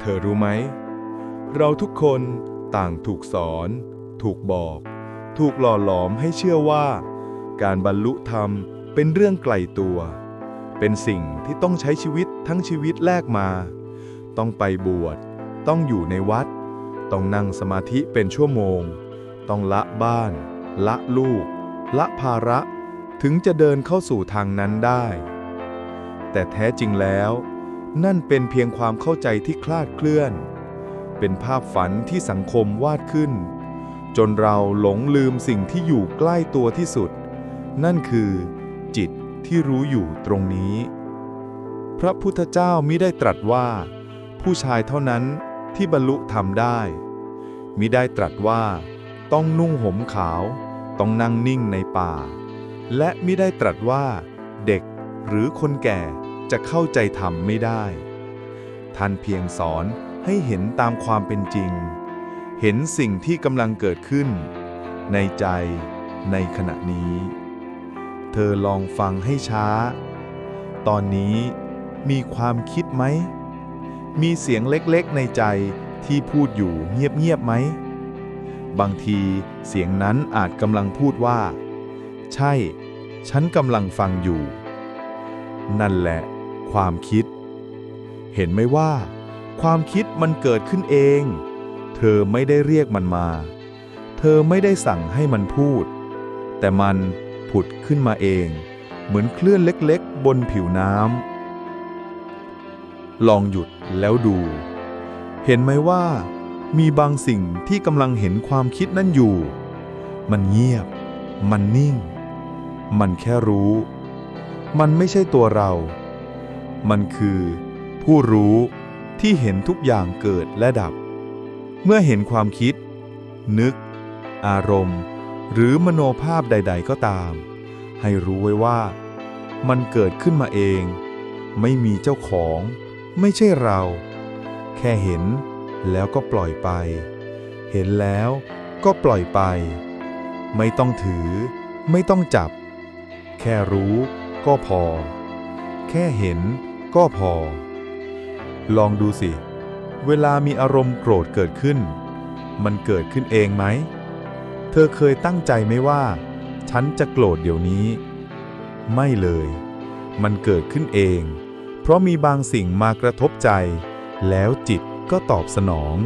เธอรู้ไหม เราทุกคนต่างถูกสอน ถูกบอก ถูกหล่อหลอมให้เชื่อว่า การบรรลุธรรมเป็นเรื่องไกลตัว เป็นสิ่งที่ต้องใช้ชีวิตทั้งชีวิตแลกมา ต้องไปบวช ต้องอยู่ในวัด ต้องนั่งสมาธิเป็นชั่วโมง ต้องละบ้าน ละลูก ละภาระ ถึงจะเดินเข้าสู่ทางนั้นได้ แต่แท้จริงแล้ว นั่นเป็นเพียงความเข้าใจที่คลาดเคลื่อน เป็นภาพฝันที่สังคมวาดขึ้น จนเราหลงลืมสิ่งที่อยู่ใกล้ตัวที่สุด นั่นคือ จิตที่รู้อยู่ตรงนี้ พระพุทธเจ้ามิได้ตรัสว่า ผู้ชายเท่านั้นที่บรรลุธรรมได้มิได้ตรัสว่า ต้องนุ่งห่มขาว ต้องนั่งนิ่งในป่า และมิได้ตรัสว่า เด็กหรือคนแก่ จะเข้าใจธรรมไม่ได้ ท่านเพียงสอนให้เห็นตามความเป็นจริง เห็นสิ่งที่กำลังเกิดขึ้น ในใจในขณะนี้ เธอลองฟังให้ช้า ตอนนี้มีความคิดไหม มีเสียงเล็กๆในใจที่พูดอยู่เงียบๆไหม บางทีเสียงนั้นอาจกำลังพูดว่า ใช่ ฉันกำลังฟังอยู่ นั่นแหละ ความคิด เห็นไหมว่า ความคิดมันเกิดขึ้นเอง เธอไม่ได้เรียกมันมา เธอไม่ได้สั่งให้มันพูด แต่มันผุดขึ้นมาเอง เหมือนคลื่นเล็กๆ บนผิวน้ำลองหยุดแล้วดู เห็นไหมว่า มีบางสิ่งที่กำลังเห็นความคิดนั่นอยู่ มันเงียบ มันนิ่ง มันแค่รู้ มันไม่ใช่ตัวเรา มันคือ ผู้รู้ที่เห็นทุกอย่างเกิดและดับ เมื่อเห็นความคิด นึก อารมณ์ หรือมโนภาพใด ๆ ก็ตาม ให้รู้ไว้ว่า มันเกิดขึ้นมาเอง ไม่มีเจ้าของ ไม่ใช่เรา แค่เห็นแล้วก็ปล่อยไป เห็นแล้วก็ปล่อยไป ไม่ต้องถือ ไม่ต้องจับ แค่รู้ก็พอ แค่เห็น ก็พอ ลองดูสิ เวลามีอารมณ์โกรธเกิดขึ้น มันเกิดขึ้นเองไหม เธอเคยตั้งใจไหมว่า ฉันจะโกรธเดี๋ยวนี้ ไม่เลย มันเกิดขึ้นเอง เพราะมีบางสิ่งมากระทบใจ แล้วจิตก็ตอบสนอง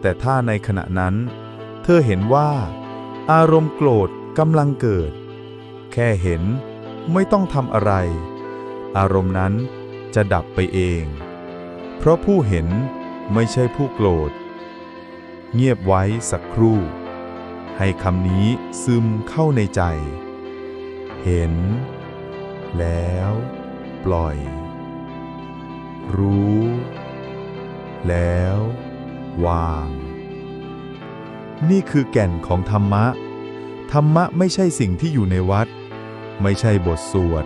แต่ถ้าในขณะนั้น เธอเห็นว่า อารมณ์โกรธกำลังเกิด แค่เห็นไม่ต้องทำอะไร อารมณ์นั้น จะดับไปเอง เพราะผู้เห็นไม่ใช่ผู้โกรธ เงียบไว้สักครู่ ให้คำนี้ซึมเข้าในใจ เห็น แล้ว ปล่อย รู้ แล้ว วาง นี่คือแก่นของธรรมะ ธรรมะไม่ใช่สิ่งที่อยู่ในวัด ไม่ใช่บทสวด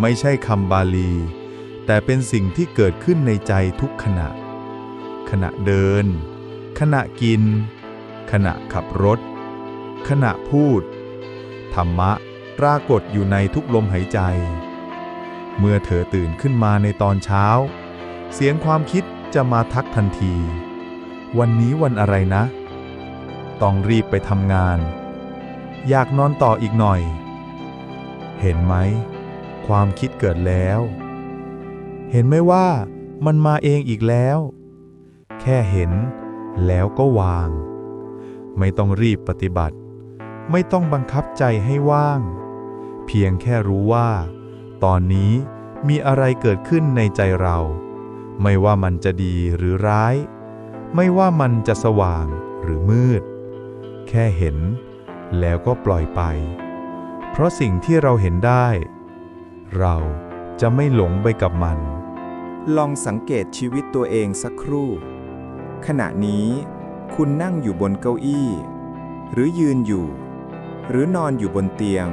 ไม่ใช่คำบาลี แต่เป็นสิ่งที่เกิดขึ้นในใจทุกขณะ ขณะเดิน ขณะกิน ขณะขับรถ ขณะพูด ธรรมะปรากฏอยู่ในทุกลมหายใจ เมื่อเธอตื่นขึ้นมาในตอนเช้า เสียงความคิดจะมาทักทันที วันนี้วันอะไรนะ ต้องรีบไปทำงาน อยากนอนต่ออีกหน่อย เห็นไหม ความคิดเกิดแล้ว เห็นไหมว่ามันมาเองอีกแล้ว แค่เห็นแล้วก็วาง ไม่ต้องรีบปฏิบัติ ไม่ต้องบังคับใจให้ว่าง เพียงแค่รู้ว่า ตอนนี้มีอะไรเกิดขึ้นในใจเรา ไม่ว่ามันจะดีหรือร้าย ไม่ว่ามันจะสว่างหรือมืด แค่เห็นแล้วก็ปล่อยไป เพราะสิ่งที่เราเห็นได้ เราจะไม่หลงไปกับมัน ลองสังเกตชีวิตตัวเองสักครู่ ขณะนี้ คุณนั่งอยู่บนเก้าอี้ หรือยืนอยู่ หรือนอนอยู่บนเตียง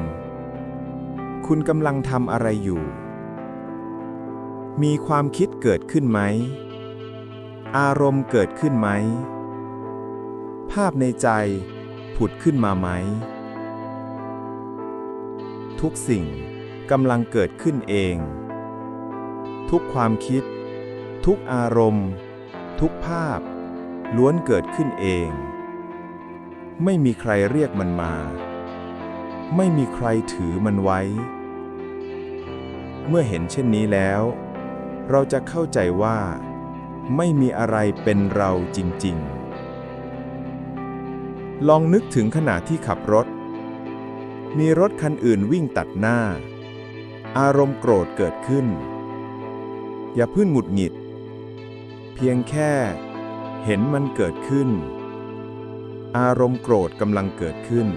คุณกำลังทำอะไรอยู่ มีความคิดเกิดขึ้นไหม อารมณ์เกิดขึ้นไหม ภาพในใจ ผุดขึ้นมาไหม ทุกสิ่งกำลังเกิดขึ้นเอง ทุกความคิด ทุกอารมณ์ ทุกภาพ ล้วนเกิดขึ้นเอง ไม่มีใครเรียกมันมา ไม่มีใครถือมันไว้ เมื่อเห็นเช่นนี้แล้ว เราจะเข้าใจว่า ไม่มีอะไรเป็นเราจริง ๆ ลองนึกถึงขณะที่ขับรถ มีรถคันอื่นวิ่งตัดหน้า อารมณ์โกรธเกิดขึ้น อย่าเพิ่งหงุดหงิด เพียงแค่ เห็นมันเกิดขึ้น อารมณ์โกรธกำลังเกิดขึ้น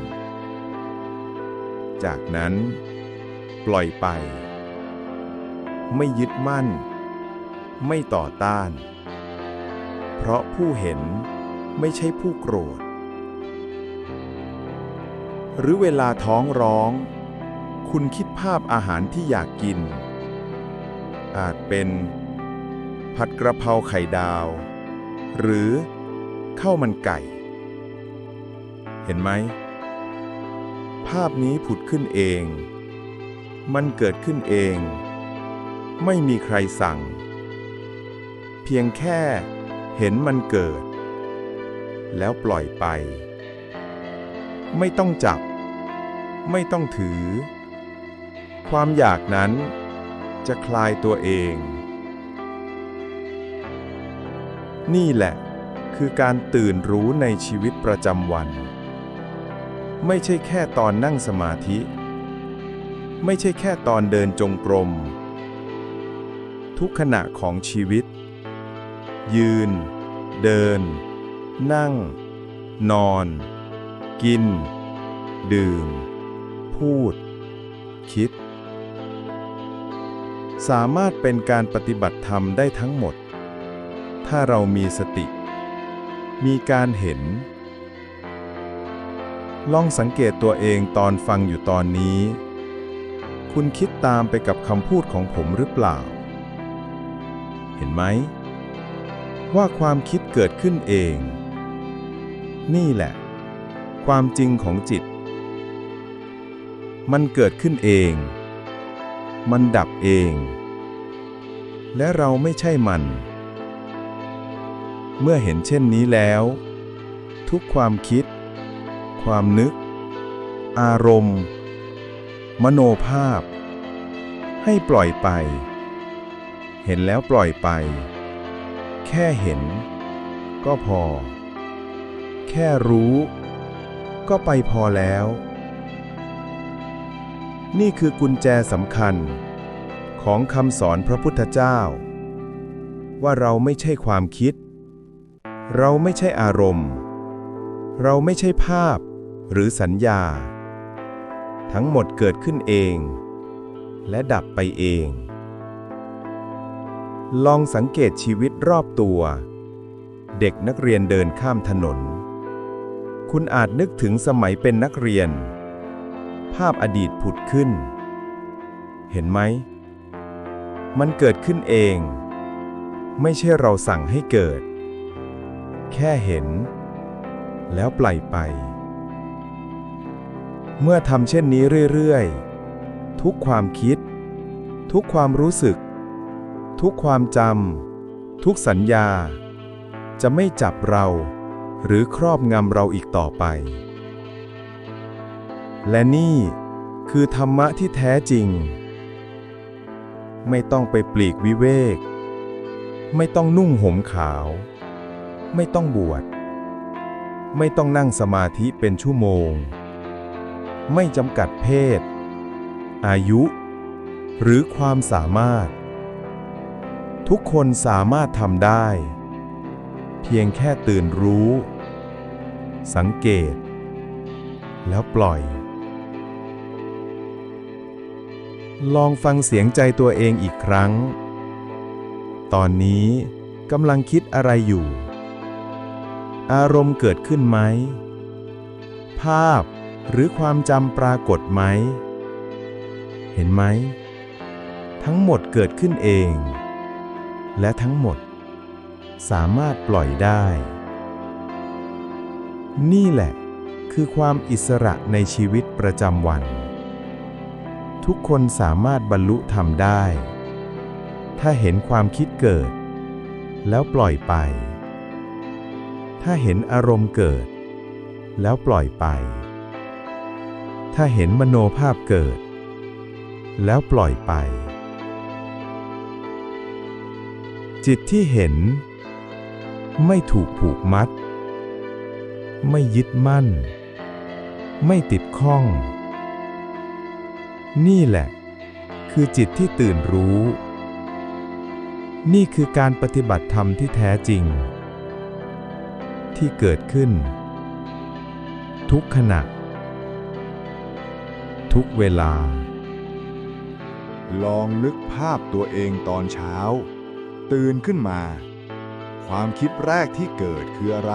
จากนั้น ปล่อยไป ไม่ยึดมั่น ไม่ต่อต้าน เพราะผู้เห็นไม่ใช่ผู้โกรธ หรือเวลาท้องร้อง คุณคิดภาพอาหารที่อยากกิน อาจเป็น ผัดกระเพราไข่ดาว หรือข้าวมันไก่ เห็นไหม ภาพนี้ผุดขึ้นเอง มันเกิดขึ้นเอง ไม่มีใครสั่ง เพียงแค่เห็นมันเกิด แล้วปล่อยไป ไม่ต้องจับ ไม่ต้องถือ ความอยากนั้น จะคลายตัวเอง นี่แหละ คือการตื่นรู้ในชีวิตประจำวัน ไม่ใช่แค่ตอนนั่งสมาธิ ไม่ใช่แค่ตอนเดินจงกรม ทุกขณะของชีวิต ยืน เดิน นั่ง นอน กิน ดื่ม พูด คิด สามารถเป็นการปฏิบัติธรรมได้ทั้งหมด ถ้าเรามีสติ มีการเห็น ลองสังเกตตัวเองตอนฟังอยู่ตอนนี้ คุณคิดตามไปกับคำพูดของผมหรือเปล่า เห็นไหม ว่าความคิดเกิดขึ้นเอง นี่แหละ ความจริงของจิต มันเกิดขึ้นเอง มันดับเอง และเราไม่ใช่มัน เมื่อเห็นเช่นนี้แล้ว ทุกความคิด ความนึก อารมณ์ มโนภาพ ให้ปล่อยไป เห็นแล้วปล่อยไป แค่เห็น ก็พอ แค่รู้ ก็ไปพอแล้ว นี่คือกุญแจสำคัญ ของคำสอนพระพุทธเจ้า ว่าเราไม่ใช่ความคิด เราไม่ใช่อารมณ์ เราไม่ใช่ภาพหรือสัญญา ทั้งหมดเกิดขึ้นเอง และดับไปเอง ลองสังเกตชีวิตรอบตัว เด็กนักเรียนเดินข้ามถนน คุณอาจนึกถึงสมัยเป็นนักเรียน ภาพอดีตผุดขึ้น เห็นไหม มันเกิดขึ้นเอง ไม่ใช่เราสั่งให้เกิด แค่เห็น แล้วปล่อยไป เมื่อทำเช่นนี้เรื่อยๆ ทุกความคิด ทุกความรู้สึก ทุกความจำทุกสัญญา จะไม่จับเรา หรือครอบงำเราอีกต่อไป และนี่คือธรรมะที่แท้จริง ไม่ต้องไปปลีกวิเวก ไม่ต้องนุ่งห่มขาว ไม่ต้องบวช ไม่ต้องนั่งสมาธิเป็นชั่วโมง ไม่จำกัดเพศ อายุ หรือความสามารถ ทุกคนสามารถทำได้ เพียงแค่ตื่นรู้ สังเกต แล้วปล่อย ลองฟังเสียงใจตัวเองอีกครั้ง ตอนนี้กำลังคิดอะไรอยู่ อารมณ์เกิดขึ้นไหม ภาพหรือความจำปรากฏไหม เห็นไหม ทั้งหมดเกิดขึ้นเอง และทั้งหมด สามารถปล่อยได้ นี่แหละคือความอิสระในชีวิตประจำวัน ทุกคนสามารถบรรลุธรรมได้ ถ้าเห็นความคิดเกิด แล้วปล่อยไป ถ้าเห็นอารมณ์เกิด แล้วปล่อยไป ถ้าเห็นมโนภาพเกิด แล้วปล่อยไป จิตที่เห็น ไม่ถูกผูกมัด ไม่ยึดมั่น ไม่ติดข้อง นี่แหละ คือจิตที่ตื่นรู้ นี่คือการปฏิบัติธรรมที่แท้จริง ที่เกิดขึ้น ทุกขณะ ทุกเวลา ลองนึกภาพตัวเองตอนเช้า ตื่นขึ้นมา ความคิดแรกที่เกิดคืออะไร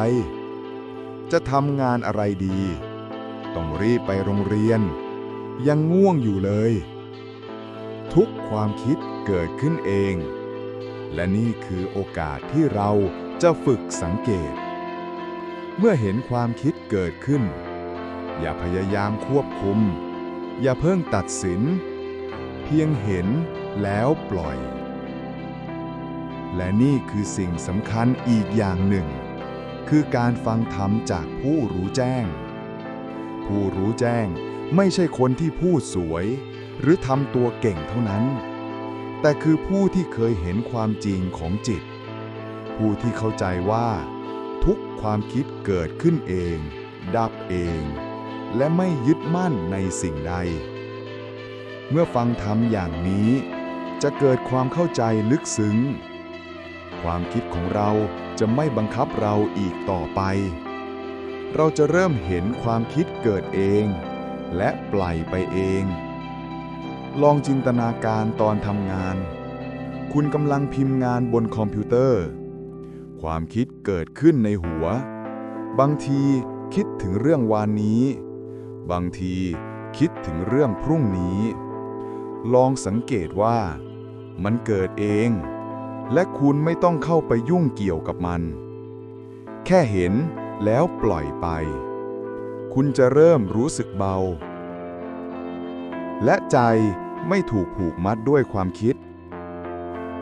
จะทำงานอะไรดี ต้องรีบไปโรงเรียน ยังง่วงอยู่เลย ทุกความคิดเกิดขึ้นเอง และนี่คือโอกาสที่เราจะฝึกสังเกต เมื่อเห็นความคิดเกิดขึ้น อย่าพยายามควบคุม อย่าเพิ่งตัดสิน เพียงเห็นแล้วปล่อย และนี่คือสิ่งสำคัญอีกอย่างหนึ่ง คือการฟังธรรมจากผู้รู้แจ้ง ผู้รู้แจ้ง ไม่ใช่คนที่พูดสวย หรือทำตัวเก่งเท่านั้น แต่คือผู้ที่เคยเห็นความจริงของจิต ผู้ที่เข้าใจว่า ทุกความคิดเกิดขึ้นเอง ดับเอง และไม่ยึดมั่นในสิ่งใด เมื่อฟังธรรมอย่างนี้ จะเกิดความเข้าใจลึกซึ้ง ความคิดของเราจะไม่บังคับเราอีกต่อไป เราจะเริ่มเห็นความคิดเกิดเอง และปล่อยไปเอง ลองจินตนาการตอนทำงาน คุณกำลังพิมพ์งานบนคอมพิวเตอร์ ความคิดเกิดขึ้นในหัว บางทีคิดถึงเรื่องวานนี้ บางทีคิดถึงเรื่องพรุ่งนี้ ลองสังเกตว่า มันเกิดเอง และคุณไม่ต้องเข้าไปยุ่งเกี่ยวกับมัน แค่เห็นแล้วปล่อยไป คุณจะเริ่มรู้สึกเบา และใจไม่ถูกผูกมัดด้วยความคิด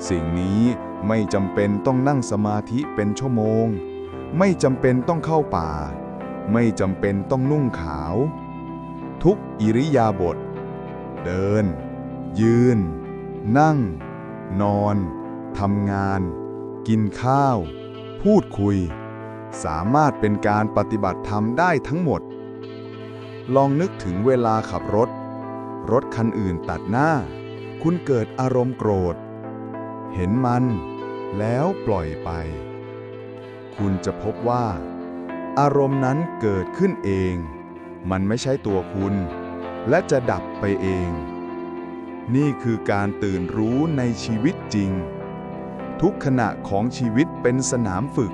สิ่งนี้ไม่จำเป็นต้องนั่งสมาธิเป็นชั่วโมง ไม่จำเป็นต้องเข้าป่า ไม่จำเป็นต้องนุ่งขาว ทุกอิริยาบถเดิน ยืน นั่ง นอนทำงาน กินข้าว พูดคุย สามารถเป็นการปฏิบัติธรรมได้ทั้งหมด ลองนึกถึงเวลาขับรถ รถคันอื่นตัดหน้า คุณเกิดอารมณ์โกรธ เห็นมัน แล้วปล่อยไป คุณจะพบว่า อารมณ์นั้นเกิดขึ้นเอง มันไม่ใช่ตัวคุณ และจะดับไปเอง นี่คือการตื่นรู้ในชีวิตจริง ทุกขณะของชีวิตเป็นสนามฝึก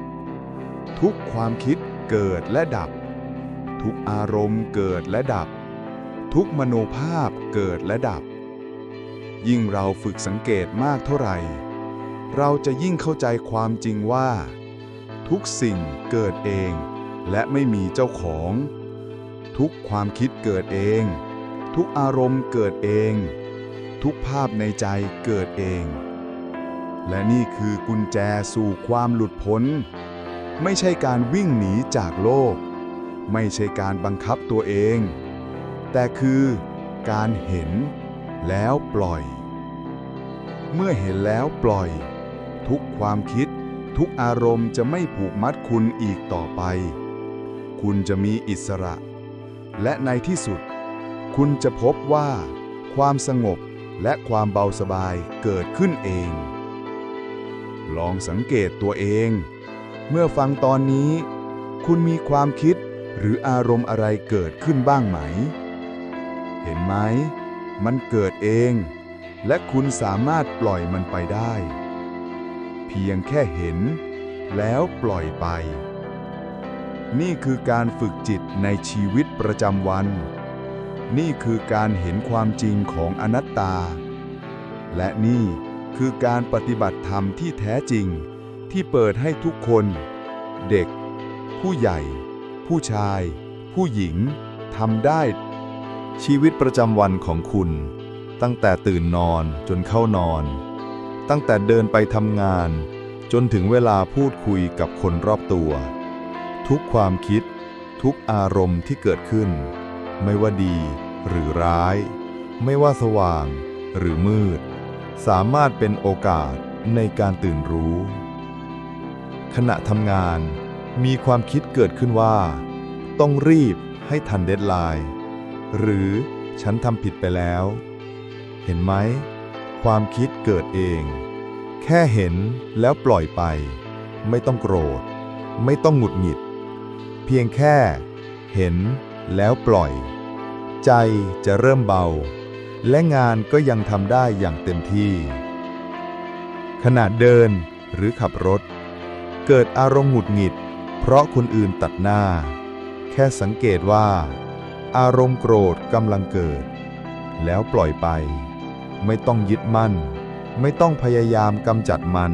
ทุกความคิดเกิดและดับ ทุกอารมณ์เกิดและดับ ทุกมโนภาพเกิดและดับ ยิ่งเราฝึกสังเกตมากเท่าไหร่ เราจะยิ่งเข้าใจความจริงว่า ทุกสิ่งเกิดเอง และไม่มีเจ้าของ ทุกความคิดเกิดเอง ทุกอารมณ์เกิดเอง ทุกภาพในใจเกิดเอง และนี่คือกุญแจสู่ความหลุดพ้น ไม่ใช่การวิ่งหนีจากโลก ไม่ใช่การบังคับตัวเอง แต่คือการเห็นแล้วปล่อย เมื่อเห็นแล้วปล่อย ทุกความคิด ทุกอารมณ์จะไม่ผูกมัดคุณอีกต่อไป คุณจะมีอิสระ และในที่สุด คุณจะพบว่า ความสงบและความเบาสบายเกิดขึ้นเอง ลองสังเกตตัวเอง เมื่อฟังตอนนี้ คุณมีความคิด หรืออารมณ์อะไรเกิดขึ้นบ้างไหม เห็นไหม มันเกิดเอง และคุณสามารถปล่อยมันไปได้ เพียงแค่เห็น แล้วปล่อยไป นี่คือการฝึกจิตในชีวิตประจำวัน นี่คือการเห็นความจริงของอนัตตา และนี่คือการปฏิบัติธรรมที่แท้จริงที่เปิดให้ทุกคน เด็ก ผู้ใหญ่ ผู้ชาย ผู้หญิงทำได้ ชีวิตประจำวันของคุณ ตั้งแต่ตื่นนอนจนเข้านอน ตั้งแต่เดินไปทำงาน จนถึงเวลาพูดคุยกับคนรอบตัว ทุกความคิด ทุกอารมณ์ที่เกิดขึ้น ไม่ว่าดีหรือร้าย ไม่ว่าสว่างหรือมืด สามารถเป็นโอกาสในการตื่นรู้ ขณะทำงาน มีความคิดเกิดขึ้นว่า ต้องรีบให้ทันเดดไลน์หรือฉันทำผิดไปแล้ว เห็นไหม ความคิดเกิดเอง แค่เห็นแล้วปล่อยไป ไม่ต้องโกรธ ไม่ต้องหงุดหงิด เพียงแค่ เห็นแล้วปล่อย ใจจะเริ่มเบา และงานก็ยังทำได้อย่างเต็มที่ ขณะเดินหรือขับรถ เกิดอารมณ์หงุดหงิด เพราะคนอื่นตัดหน้า แค่สังเกตว่า อารมณ์โกรธกำลังเกิด แล้วปล่อยไป ไม่ต้องยึดมั่น ไม่ต้องพยายามกำจัดมัน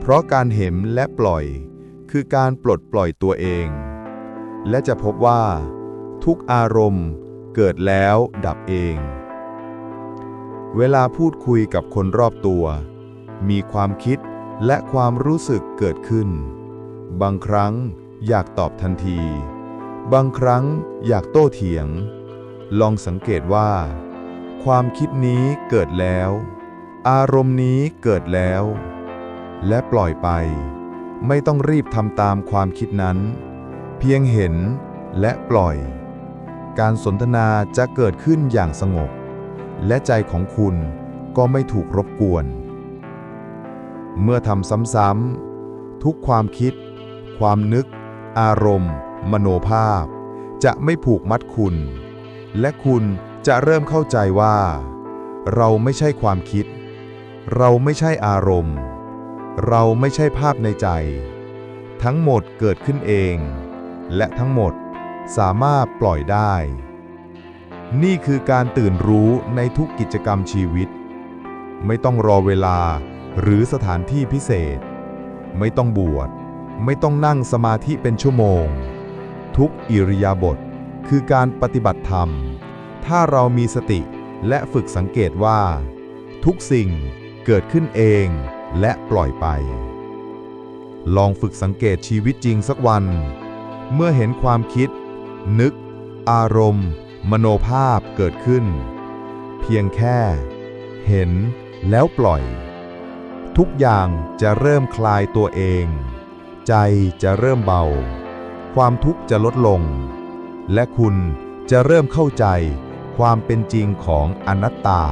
เพราะการเห็นและปล่อย คือการปลดปล่อยตัวเอง และจะพบว่า ทุกอารมณ์เกิดแล้วดับเอง เวลาพูดคุยกับคนรอบตัว มีความคิดและความรู้สึกเกิดขึ้น บางครั้งอยากตอบทันที บางครั้งอยากโต้เถียง ลองสังเกตว่า ความคิดนี้เกิดแล้ว อารมณ์นี้เกิดแล้ว และปล่อยไป ไม่ต้องรีบทำตามความคิดนั้น เพียงเห็นและปล่อย การสนทนาจะเกิดขึ้นอย่างสงบ และใจของคุณก็ไม่ถูกรบกวน เมื่อทำซ้ำๆทุกความคิด ความนึก อารมณ์ มโนภาพ จะไม่ผูกมัดคุณ และคุณจะเริ่มเข้าใจว่า เราไม่ใช่ความคิด เราไม่ใช่อารมณ์ เราไม่ใช่ภาพในใจ ทั้งหมดเกิดขึ้นเอง และทั้งหมดสามารถปล่อยได้ นี่คือการตื่นรู้ในทุกกิจกรรมชีวิต ไม่ต้องรอเวลาหรือสถานที่พิเศษ ไม่ต้องบวช ไม่ต้องนั่งสมาธิเป็นชั่วโมง ทุกอิริยาบถคือการปฏิบัติธรรม ถ้าเรามีสติและฝึกสังเกตว่า ทุกสิ่งเกิดขึ้นเองและปล่อยไป ลองฝึกสังเกตชีวิตจริงสักวัน เมื่อเห็นความคิด นึก อารมณ์ มโนภาพเกิดขึ้น เพียงแค่ เห็นแล้วปล่อย ทุกอย่างจะเริ่มคลายตัวเอง ใจจะเริ่มเบา ความทุกข์จะลดลง และคุณจะเริ่มเข้าใจความเป็นจริงของอนัตตา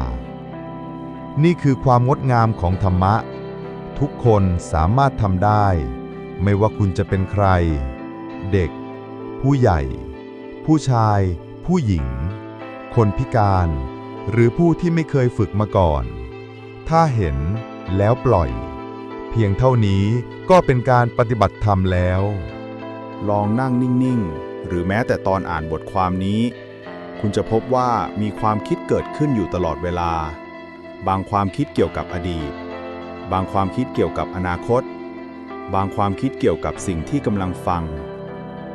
นี่คือความงดงามของธรรมะ ทุกคนสามารถทำได้ ไม่ว่าคุณจะเป็นใคร เด็ก ผู้ใหญ่ ผู้ชาย ผู้หญิง คนพิการ หรือผู้ที่ไม่เคยฝึกมาก่อน ถ้าเห็นแล้วปล่อย พียงเท่านี้ก็เป็นการปฏิบัติธรรมแล้ว ลองนั่งนิ่ง ๆ หรือแม้แต่ตอนอ่านบทความนี้ คุณจะพบว่ามีความคิดเกิดขึ้นอยู่ตลอดเวลา บางความคิดเกี่ยวกับอดีต บางความคิดเกี่ยวกับอนาคต บางความคิดเกี่ยวกับสิ่งที่กำลังฟัง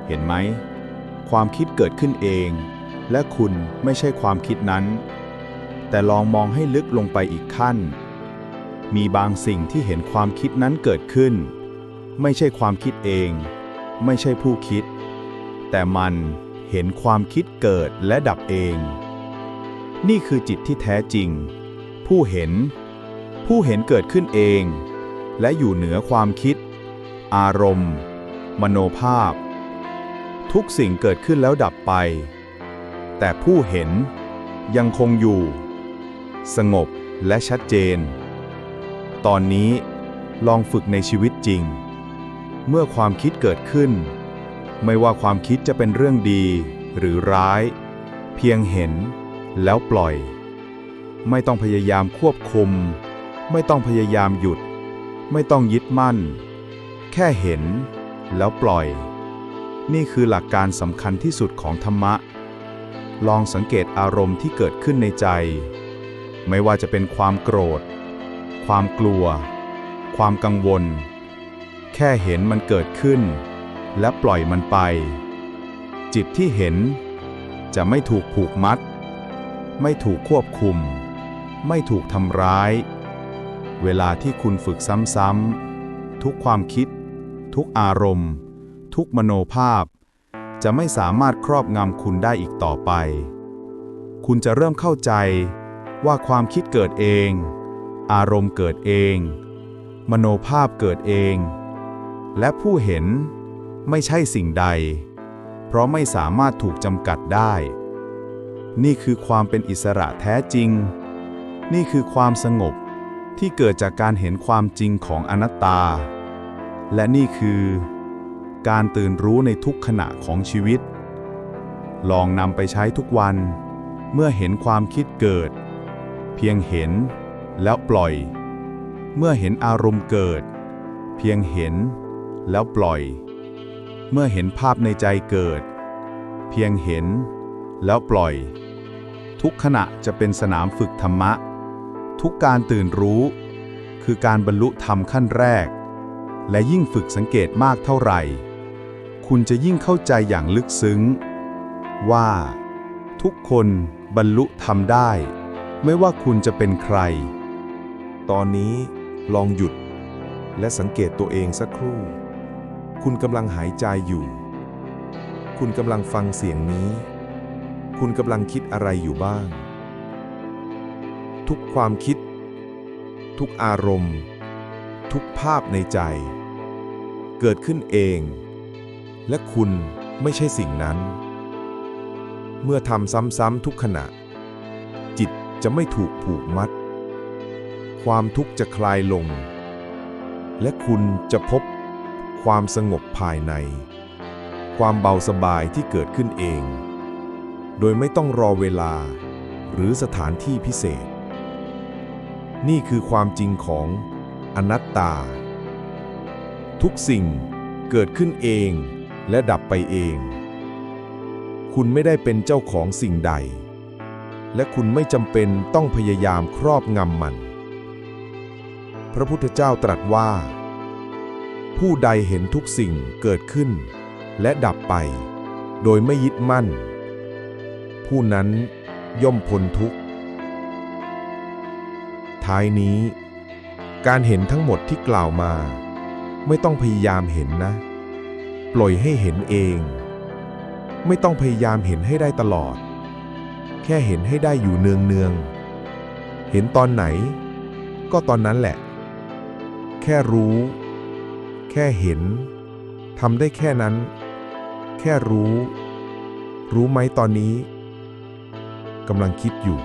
เห็นไหม ความคิดเกิดขึ้นเอง และคุณไม่ใช่ความคิดนั้น แต่ลองมองให้ลึกลงไปอีกขั้น มีบางสิ่งที่เห็นความคิดนั้นเกิดขึ้น ไม่ใช่ความคิดเอง ไม่ใช่ผู้คิด แต่มันเห็นความคิดเกิดและดับเอง นี่คือจิตที่แท้จริง ผู้เห็น ผู้เห็นเกิดขึ้นเอง และอยู่เหนือความคิด อารมณ์ มโนภาพ ทุกสิ่งเกิดขึ้นแล้วดับไป แต่ผู้เห็นยังคงอยู่ สงบและชัดเจน ตอนนี้ลองฝึกในชีวิตจริง เมื่อความคิดเกิดขึ้น ไม่ว่าความคิดจะเป็นเรื่องดีหรือร้าย เพียงเห็นแล้วปล่อย ไม่ต้องพยายามควบคุม ไม่ต้องพยายามหยุด ไม่ต้องยึดมั่น แค่เห็นแล้วปล่อย นี่คือหลักการสำคัญที่สุดของธรรมะ ลองสังเกตอารมณ์ที่เกิดขึ้นในใจ ไม่ว่าจะเป็นความโกรธ ความกลัว ความกังวล แค่เห็นมันเกิดขึ้น และปล่อยมันไป จิตที่เห็น จะไม่ถูกผูกมัด ไม่ถูกควบคุม ไม่ถูกทำร้าย เวลาที่คุณฝึกซ้ำๆทุกความคิด ทุกอารมณ์ ทุกมโนภาพ จะไม่สามารถครอบงำคุณได้อีกต่อไป คุณจะเริ่มเข้าใจว่าความคิดเกิดเอง อารมณ์เกิดเอง มโนภาพเกิดเอง และผู้เห็นไม่ใช่สิ่งใด เพราะไม่สามารถถูกจำกัดได้ นี่คือความเป็นอิสระแท้จริง นี่คือความสงบที่เกิดจากการเห็นความจริงของอนัตตา และนี่คือ การตื่นรู้ในทุกขณะของชีวิต ลองนำไปใช้ทุกวัน เมื่อเห็นความคิดเกิด เพียงเห็น แล้วปล่อย เมื่อเห็นอารมณ์เกิด เพียงเห็น แล้วปล่อย เมื่อเห็นภาพในใจเกิด เพียงเห็น แล้วปล่อย ทุกขณะจะเป็นสนามฝึกธรรมะ ทุกการตื่นรู้ คือการบรรลุธรรมขั้นแรก และยิ่งฝึกสังเกตมากเท่าไหร่ คุณจะยิ่งเข้าใจอย่างลึกซึ้ง ว่า ทุกคนบรรลุธรรมได้ ไม่ว่าคุณจะเป็นใคร ตอนนี้ลองหยุด และสังเกตตัวเองสักครู่ คุณกำลังหายใจอยู่ คุณกำลังฟังเสียงนี้ คุณกำลังคิดอะไรอยู่บ้าง ทุกความคิด ทุกอารมณ์ ทุกภาพในใจ เกิดขึ้นเอง และคุณไม่ใช่สิ่งนั้น เมื่อทำซ้ำๆทุกขณะ จิตจะไม่ถูกผูกมัด ความทุกข์จะคลายลง และคุณจะพบความสงบภายใน ความเบาสบายที่เกิดขึ้นเอง โดยไม่ต้องรอเวลา หรือสถานที่พิเศษ นี่คือความจริงของอนัตตา ทุกสิ่งเกิดขึ้นเองและดับไปเอง คุณไม่ได้เป็นเจ้าของสิ่งใด และคุณไม่จำเป็นต้องพยายามครอบงำมัน พระพุทธเจ้าตรัสว่า ผู้ใดเห็นทุกสิ่งเกิดขึ้น และดับไป โดยไม่ยึดมั่น ผู้นั้นย่อมพ้นทุกข์ ท้ายนี้ การเห็นทั้งหมดที่กล่าวมา ไม่ต้องพยายามเห็นนะ ปล่อยให้เห็นเอง ไม่ต้องพยายามเห็นให้ได้ตลอด แค่เห็นให้ได้อยู่เนืองเนืองเห็นตอนไหน ก็ตอนนั้นแหละ ค่รู้ แค่เห็นทำได้แค่นั้น แค่รู้ รู้ไหมตอนนี้กำลังคิดอยู่